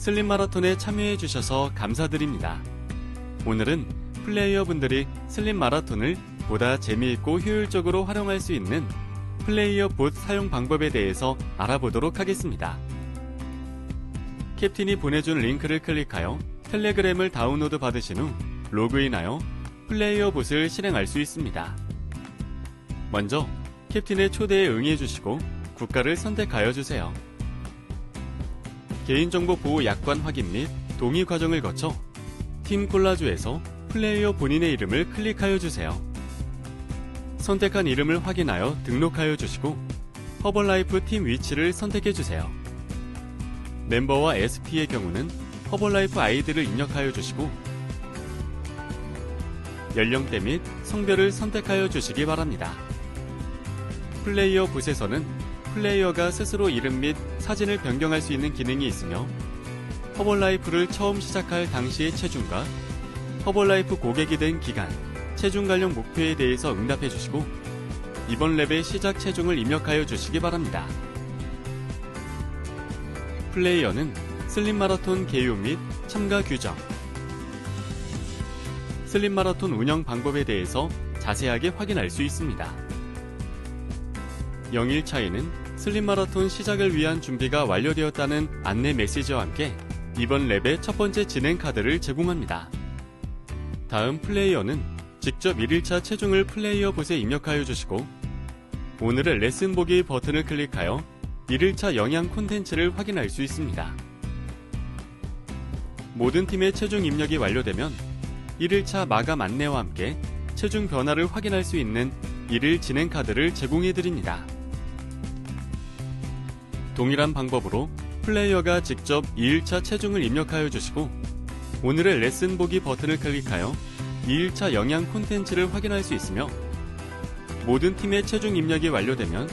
슬림 마라톤에 참여해 주셔서 감사드립니다. 오늘은 플레이어 분들이 슬림 마라톤을 보다 재미있고 효율적으로 활용할 수 있는 플레이어 봇 사용 방법에 대해서 알아보도록 하겠습니다. 캡틴이 보내준 링크를 클릭하여 텔레그램을 다운로드 받으신 후 로그인하여 플레이어 봇을 실행할 수 있습니다. 먼저 캡틴의 초대에 응해주시고 국가를 선택하여 주세요. 개인정보 보호 약관 확인 및 동의 과정을 거쳐 팀 콜라주에서 플레이어 본인의 이름을 클릭하여 주세요. 선택한 이름을 확인하여 등록하여 주시고 허벌라이프 팀 위치를 선택해 주세요. 멤버와 SP의 경우는 허벌라이프 아이디를 입력하여 주시고 연령대 및 성별을 선택하여 주시기 바랍니다. 플레이어 봇에서는 플레이어가 스스로 이름 및 사진을 변경할 수 있는 기능이 있으며 허벌라이프를 처음 시작할 당시의 체중과 허벌라이프 고객이 된 기간, 체중 관련 목표에 대해서 응답해 주시고 이번 랩의 시작 체중을 입력하여 주시기 바랍니다. 플레이어는 슬림 마라톤 개요 및 참가 규정, 슬림 마라톤 운영 방법에 대해서 자세하게 확인할 수 있습니다. 0일차에는 슬림 마라톤 시작을 위한 준비가 완료되었다는 안내 메시지와 함께 이번 랩의 첫 번째 진행 카드를 제공합니다. 다음 플레이어는 직접 1일차 체중을 플레이어 봇에 입력하여 주시고 오늘의 레슨 보기 버튼을 클릭하여 1일차 영양 콘텐츠를 확인할 수 있습니다. 모든 팀의 체중 입력이 완료되면 1일차 마감 안내와 함께 체중 변화를 확인할 수 있는 1일 진행 카드를 제공해 드립니다. 동일한 방법으로 플레이어가 직접 2일차 체중을 입력하여 주시고 오늘의 레슨 보기 버튼을 클릭하여 2일차 영양 콘텐츠를 확인할 수 있으며 모든 팀의 체중 입력이 완료되면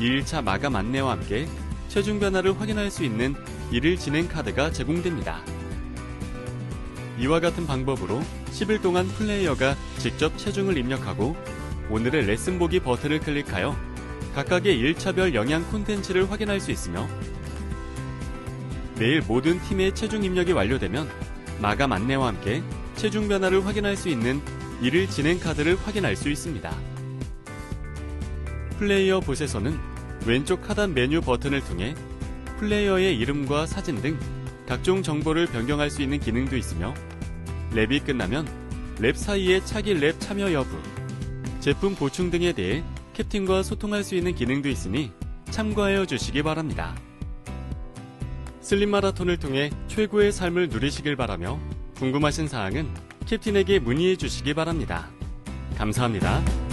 2일차 마감 안내와 함께 체중 변화를 확인할 수 있는 1일 진행 카드가 제공됩니다. 이와 같은 방법으로 10일 동안 플레이어가 직접 체중을 입력하고 오늘의 레슨 보기 버튼을 클릭하여 각각의 1차별 영양 콘텐츠를 확인할 수 있으며 매일 모든 팀의 체중 입력이 완료되면 마감 안내와 함께 체중 변화를 확인할 수 있는 1일 진행 카드를 확인할 수 있습니다. 플레이어 봇에서는 왼쪽 하단 메뉴 버튼을 통해 플레이어의 이름과 사진 등 각종 정보를 변경할 수 있는 기능도 있으며 랩이 끝나면 랩 사이의 차기 랩 참여 여부, 제품 보충 등에 대해 캡틴과 소통할 수 있는 기능도 있으니 참고하여 주시기 바랍니다. 슬림 마라톤을 통해 최고의 삶을 누리시길 바라며 궁금하신 사항은 캡틴에게 문의해 주시기 바랍니다. 감사합니다.